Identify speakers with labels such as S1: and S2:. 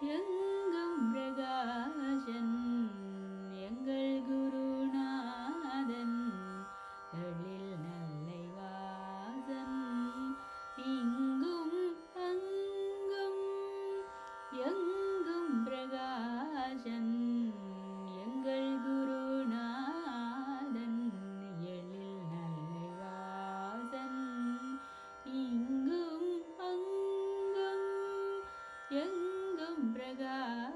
S1: எங்கும் பிரகாசன் எங்கள் குருநாதன். எழில் நல்லை வாசன் இங்கும் அங்கும் எங்கும் பிரகாசன் எங்கள் குருநாதன். எழில் நல்லை வாசன் இங்கும் அங்கும் எங் सम्प्रगा